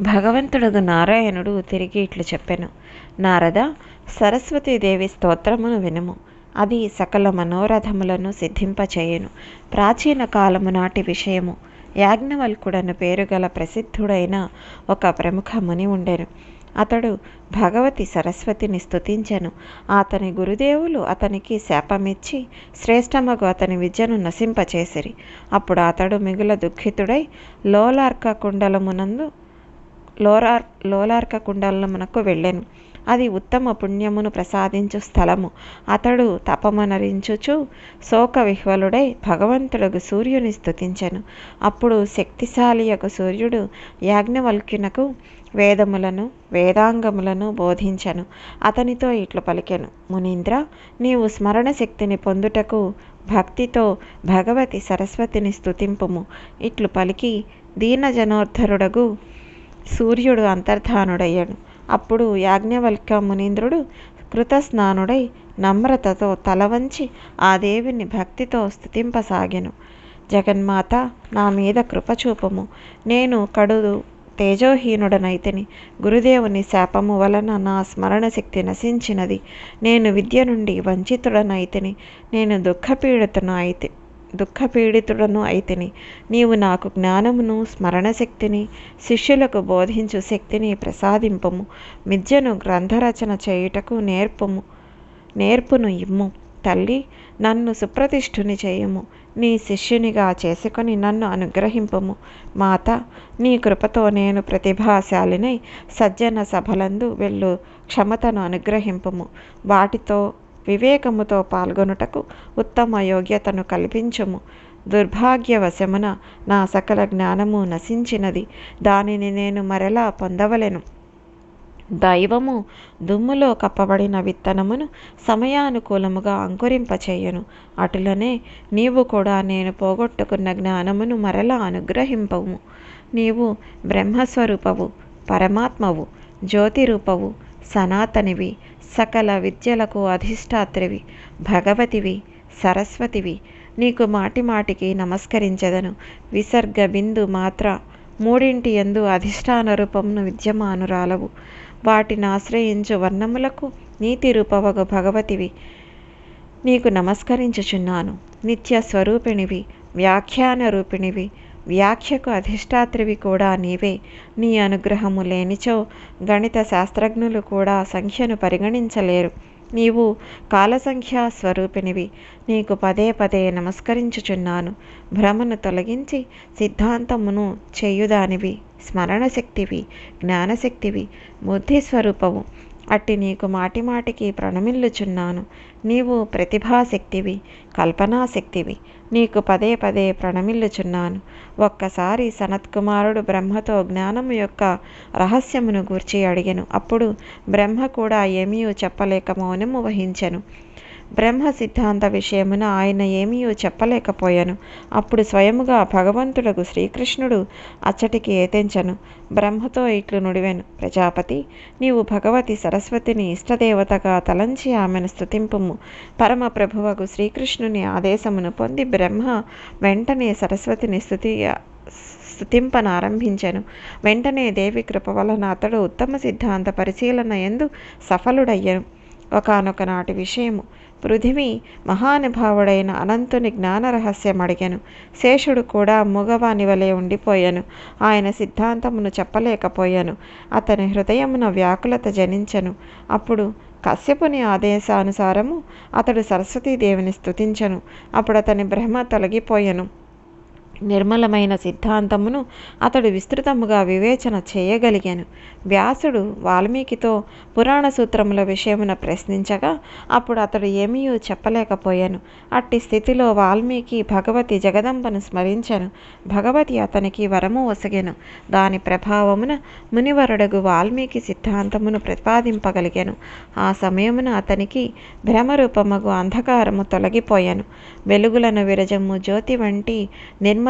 భగవంతుడు నారాయణుడు తిరిగి ఇట్లు చెప్పెను. నారద సరస్వతీదేవి స్తోత్రమును వినుము. అది సకల మనోరథములను సిద్ధింపచేయును. ప్రాచీన కాలము నాటి విషయము. యాజ్ఞవల్కుడను పేరుగల ప్రసిద్ధుడైన ఒక ప్రముఖ ముని ఉండెను. అతడు భగవతి సరస్వతిని స్తుతించెను. అతని గురుదేవులు అతనికి శాపమిచ్చి శ్రేష్టమగు అతని విద్యను నశింపచేసిరి. అప్పుడు అతడు మిగుల దుఃఖితుడై లోలార్క కుండలమునందు లోరార్ లోలార్క కుండలమునకు వెళ్ళెను. అది ఉత్తమ పుణ్యమును ప్రసాదించు స్థలము. అతడు తపమనరించుచు శోక విహ్వలుడై భగవంతుడు సూర్యుని స్థుతించెను అప్పుడు శక్తిశాలి యొక్క సూర్యుడు యాజ్ఞవల్క్యునకు వేదములను వేదాంగములను బోధించెను. అతనితో ఇట్లు పలికెను. మునీంద్ర నీవు స్మరణ శక్తిని పొందుటకు భక్తితో భగవతి సరస్వతిని స్థుతింపుము ఇట్లు పలికి దీనజనోద్ధరుడగు సూర్యుడు అంతర్ధానుడయ్యాడు. అప్పుడు యాజ్ఞవల్క్య మునీంద్రుడు కృతస్నానుడై నమ్రతతో తల వంచి ఆ దేవిని భక్తితో స్థుతింపసాగెను జగన్మాత నా మీద కృపచూపము నేను కడుదు తేజోహీనుడనైతిని. గురుదేవుని శాపము వలన నా స్మరణ శక్తి నశించినది. నేను విద్య నుండి వంచితుడనైతిని. నేను దుఃఖపీడితను అయితే దుఃఖపీడితుడను అయితిని. నీవు నాకు జ్ఞానమును స్మరణశక్తిని శిష్యులకు బోధించు శక్తిని ప్రసాదింపము. విద్యను గ్రంథరచన చేయుటకు నేర్పము. నేర్పును ఇమ్ము. తల్లి నన్ను సుప్రతిష్ఠుని చేయము. నీ శిష్యునిగా చేసుకొని నన్ను అనుగ్రహింపము. మాత నీ కృపతో నేను ప్రతిభాశాలినై సజ్జన సభలందు వెళ్ళు. క్షమతను అనుగ్రహింపము. వాటితో వివేకముతో పాల్గొనుటకు ఉత్తమ యోగ్యతను కల్పించుము. దుర్భాగ్యవశమున నా సకల జ్ఞానము నశించినది. దానిని నేను మరలా పొందవలెను. దైవము దుమ్ములో కప్పబడిన విత్తనమును సమయానుకూలముగా అంకురింపచేయను. అటులనే నీవు కూడా నేను పోగొట్టుకున్న జ్ఞానమును మరలా అనుగ్రహింపము నీవు బ్రహ్మస్వరూపవు పరమాత్మవు జ్యోతిరూపవు సనాతనివి సకల విద్యలకు అధిష్టాత్రివి భగవతివి సరస్వతివి. నీకు మాటి మాటికి నమస్కరించదను. విసర్గ బిందు మాత్ర మూడింటి ఎందు అధిష్టాన రూపమును విద్యమానురాలవు. వాటిని ఆశ్రయించు వర్ణములకు నీతి రూపవగు భగవతివి. నీకు నమస్కరించుచున్నాను. నిత్య స్వరూపిణివి వ్యాఖ్యాన రూపిణివి. వ్యాఖ్యకు అధిష్టాత్రివి కూడా నీవే. నీ అనుగ్రహము లేనిచో గణిత శాస్త్రజ్ఞులు కూడా సంఖ్యను పరిగణించలేరు. నీవు కాలసంఖ్యా స్వరూపినివి. నీకు పదే పదే నమస్కరించుచున్నాను. భ్రమను తొలగించి సిద్ధాంతమును చేయుదానివి. స్మరణశక్తివి జ్ఞానశక్తివి బుద్ధి స్వరూపము. అట్టి నీకు మాటిమాటికి ప్రణమిల్లుచున్నాను. నీవు ప్రతిభాశక్తివి కల్పనాశక్తివి. నీకు పదే పదే ప్రణమిల్లుచున్నాను. ఒక్కసారి సనత్కుమారుడు బ్రహ్మతో జ్ఞానము యొక్క రహస్యమును గూర్చి అడిగెను. అప్పుడు బ్రహ్మ కూడా ఏమీ చెప్పలేక మౌనము వహించెను. బ్రహ్మ సిద్ధాంత విషయమున ఆయన ఏమీ చెప్పలేకపోయాను. అప్పుడు స్వయముగా భగవంతుడకు శ్రీకృష్ణుడు అచ్చటికి ఏతెంచను. బ్రహ్మతో ఇట్లు నుడివెను. ప్రజాపతి నీవు భగవతి సరస్వతిని ఇష్టదేవతగా తలంచి ఆమెను స్థుతింపుము పరమ ప్రభువకు శ్రీకృష్ణుని ఆదేశమును పొంది బ్రహ్మ వెంటనే సరస్వతిని స్థుతి స్థుతింపనారంభించెను వెంటనే దేవి కృప వలన అతడు ఉత్తమ సిద్ధాంత పరిశీలన ఎందు సఫలుడయ్యను. ఒకనొక నాటి విషయము. పృథివీ మహానుభావుడైన అనంతుని జ్ఞాన రహస్యం అడిగాను. శేషుడు కూడా మూగవాని వలె ఉండిపోయాను. ఆయన సిద్ధాంతమును చెప్పలేకపోయాను. అతని హృదయమున వ్యాకులత జనించను. అప్పుడు కశ్యపుని ఆదేశానుసారము అతడు సరస్వతీదేవిని స్థుతించను అప్పుడు అతని బ్రహ్మ తొలగిపోయెను. నిర్మలమైన సిద్ధాంతమును అతడు విస్తృతముగా వివేచన చేయగలిగాను. వ్యాసుడు వాల్మీకితో పురాణ సూత్రముల విషయమున ప్రశ్నించగా అప్పుడు అతడు ఏమీ చెప్పలేకపోయాను. అట్టి స్థితిలో వాల్మీకి భగవతి జగదంబను స్మరించాను. భగవతి అతనికి వరము ఒసగెను. దాని ప్రభావమున మునివరుడగు వాల్మీకి సిద్ధాంతమును ప్రతిపాదింపగలిగాను. ఆ సమయమున అతనికి భ్రమరూపముగు అంధకారము తొలగిపోయాను. వెలుగులను విరజము జ్యోతి వంటి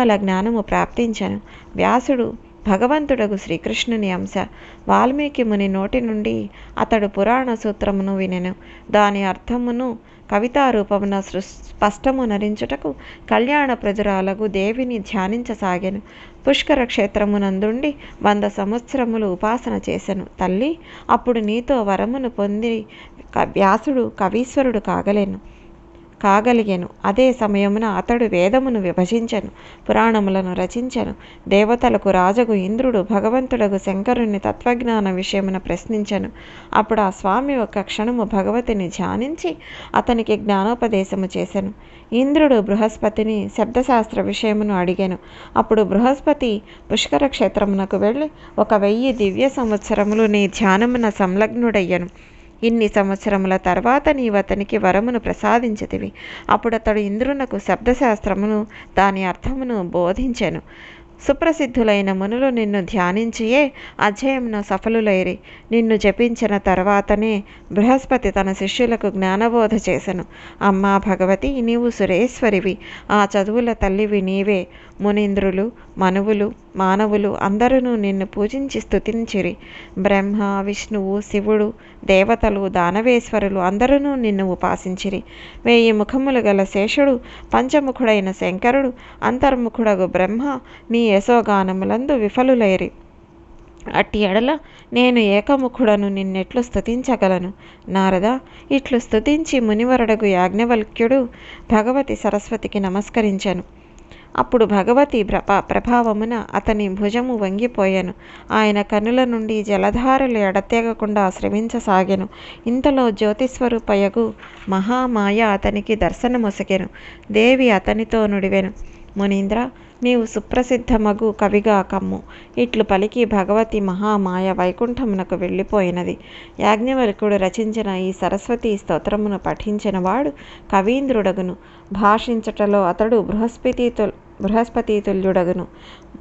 నిర్మల జ్ఞానము ప్రాప్తించను. వ్యాసుడు భగవంతుడగు శ్రీకృష్ణుని అంశ. వాల్మీకి ముని నోటి నుండి అతడు పురాణ సూత్రమును వినెను. దాని అర్థమును కవితారూపమున సృ స్పష్టము నరించుటకు కళ్యాణ ప్రజురాలకు దేవిని ధ్యానించసాగాను. పుష్కర క్షేత్రమునందుండి వంద సంవత్సరములు ఉపాసన చేసెను. తల్లి అప్పుడు నీతో వరమును పొంది వ్యాసుడు కవీశ్వరుడు కాగలేను. కాగలిగాను. అదే సమయమున అతడు వేదమును విభజించను పురాణములను రచించను. దేవతలకు రాజగు ఇంద్రుడు భగవంతుడకు శంకరుని తత్వజ్ఞాన విషయమున ప్రశ్నించను. అప్పుడు ఆ స్వామి ఒక క్షణము భగవతిని ధ్యానించి అతనికి జ్ఞానోపదేశము చేశాను ఇంద్రుడు బృహస్పతిని శబ్దశాస్త్ర విషయమును అడిగాను. అప్పుడు బృహస్పతి పుష్కర క్షేత్రమునకు వెళ్ళి ఒక వెయ్యి దివ్య సంవత్సరములు నీ ధ్యానమున సంలగ్నుడయ్యను. ఇన్ని సంవత్సరముల తర్వాత నీవు అతనికి వరమును ప్రసాదించితివి. అప్పుడు అతడు ఇంద్రునకు శబ్దశాస్త్రమును దాని అర్థమును బోధించెను. సుప్రసిద్ధులైన మునులు నిన్ను ధ్యానించియే అధ్యయమున సఫలులైరి. నిన్ను జపించిన తర్వాతనే బృహస్పతి తన శిష్యులకు జ్ఞానబోధ చేసెను. అమ్మా భగవతి నీవు సురేశ్వరివి. ఆ చదువుల తల్లివి నీవే. మునీంద్రులు మనువులు మానవులు అందరూ నిన్ను పూజించి స్తుతించిరి. బ్రహ్మ విష్ణువు శివుడు దేవతలు దానవేశ్వరులు అందరూ నిన్ను ఉపాసించిరి. వేయి ముఖములు గల శేషుడు పంచముఖుడైన శంకరుడు అంతర్ముఖుడగు బ్రహ్మ నీ యశోగానములందు విఫలులైరి. అట్టి ఎడల నేను ఏకముఖుడను నిన్నెట్లు స్థుతించగలను నారద ఇట్లు స్థుతించి మునివరుడగు యాజ్ఞవల్క్యుడు భగవతి సరస్వతికి నమస్కరించెను. అప్పుడు భగవతి ప్రభా ప్రభావమున అతని భుజము వంగిపోయాను. ఆయన కనుల నుండి జలధారలు ఎడతెగకుండా శ్రమించసాగాను. ఇంతలో జ్యోతిస్వరూపయగు మహామాయ అతనికి దర్శనమొసగెను. దేవి అతనితో నుడివెను. మునీంద్ర నీవు సుప్రసిద్ధమగు కవిగా కమ్ము. ఇట్లు పలికి భగవతి మహామాయ వైకుంఠమునకు వెళ్ళిపోయినది. యాజ్ఞవల్కుడు రచించిన ఈ సరస్వతి స్తోత్రమును పఠించిన వాడు కవీంద్రుడగును. భాషించటలో అతడు బృహస్పతి బృహస్పతితుల్యుడగును.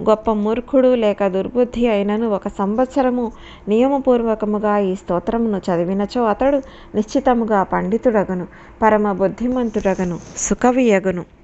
గొప్ప మూర్ఖుడు లేక దుర్బుద్ధి అయినను ఒక సంవత్సరము నియమపూర్వకముగా ఈ స్తోత్రమును చదివినచో అతడు నిశ్చితముగా పండితుడగును పరమ బుద్ధిమంతుడగును సుకవియగును.